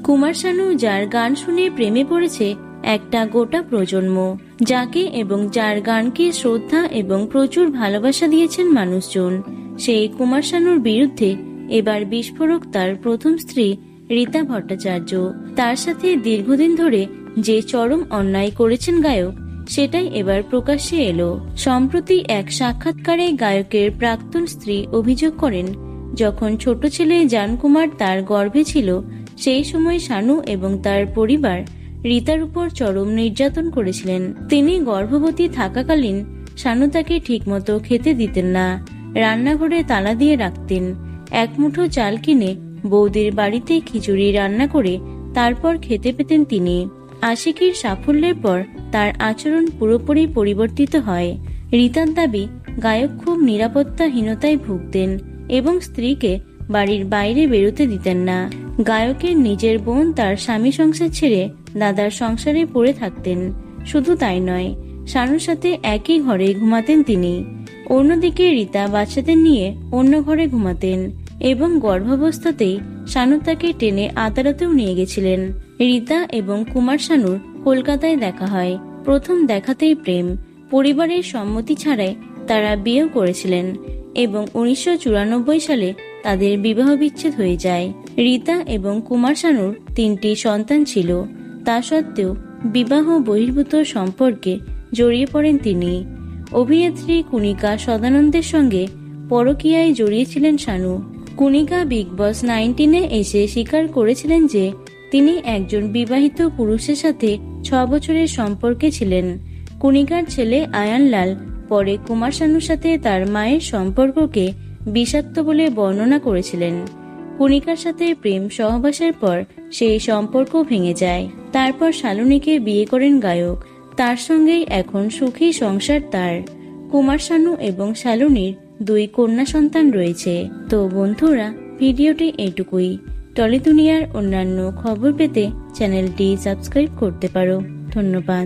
কুমার শানু যার গান শুনে প্রেমে পড়েছে একটা গোটা প্রজন্ম, যাকে এবং যার গানকে শ্রদ্ধা এবং প্রচুর ভালোবাসা দিয়েছেন মানুষজন। সেই কুমার শানুর বিরুদ্ধে এবার বিস্ফোরক তার প্রথম স্ত্রী রীতা ভট্টাচার্য। তার সাথে দীর্ঘদিন ধরে যে চরম অন্যায় করেছেন গায়ক, সেটাই এবার প্রকাশ্যে এলো। সম্প্রতি এক সাক্ষাৎকারে গায়কের প্রাক্তন স্ত্রী অভিযোগ করেন, যখন ছোট ছেলে জানকুমার তার গর্ভে ছিল সেই সময় শানু এবং তার পরিবার রীতার উপর চরম নির্যাতন করেছিলেন। তিনি গর্ভবতী থাকাকালীন শানু তাকে ঠিকমতো খেতে দিতেন না। রান্নাঘরে তালা দিয়ে রাখতেন। এক মুঠো চাল কিনে বৌদির বাড়িতে খিচুড়ি রান্না করে তারপর খেতে পেতেন তিনি। আশিকির সাফল্যের পর তার আচরণ পুরোপুরি পরিবর্তিত হয়। রীতার দাবি, গায়ক খুব নিরাপত্তাহীনতায় ভুগতেন এবং স্ত্রীকে বাড়ির বাইরে বেরোতে দিতেন না। গায়কের নিজের বোন তার স্বামী সংসার ছেড়ে দাদার সংসারে পড়ে থাকতেন। শুধু তাই নয়, শানুর সাথে একই ঘরে ঘুমাতেন তিনি। অন্যদিকে রীতা বাচ্চাদের নিয়ে অন্য ঘরে ঘুমাতেন এবং গর্ভাবস্থাতেই শানু তাকে টেনে আদালতেও নিয়ে গেছিলেন। রীতা এবং কুমার শানুর কলকাতায় দেখা হয়। প্রথম দেখাতেই প্রেম, পরিবারের সম্মতি ছাড়াই তারা বিয়েও করেছিলেন এবং উনিশশো চুরানব্বই সালে তাদের বিবাহ বিচ্ছেদ হয়ে যায়। রীতা এবং কুমার শানুর তিনটি সন্তান ছিল। তা সত্ত্বেও বিবাহ বহির্ভূত সম্পর্কে জড়িয়ে পড়েন তিনি। অভিনেত্রী কুনিকা সদানন্দের সঙ্গে পরকীয়ায় জড়িয়েছিলেন শানু। কুনিকা বিগ বস নাইনটিনে এসে স্বীকার করেছিলেন যে, তিনি একজন বিবাহিত পুরুষের সাথে ছ বছরের সম্পর্কে ছিলেন। কুনিকার ছেলে আয়ান লাল পরে কুমার শানুর সাথে তার মায়ের সম্পর্ককে বিষাক্ত বলে বর্ণনা করেছিলেন। কুনিকার সাথে প্রেম সহবাসের পর সেই সম্পর্ক ভেঙে যায়। তারপর শালুনিকে বিয়ে করেন গায়ক। তার সঙ্গেই এখন সুখী সংসার তার। কুমার শানু এবং শালুনির দুই কন্যা সন্তান রয়েছে। তো বন্ধুরা, ভিডিওটি এটুকুই। টলি দুনিয়ার অন্যান্য খবর পেতে চ্যানেলটি সাবস্ক্রাইব করতে পারো। ধন্যবাদ।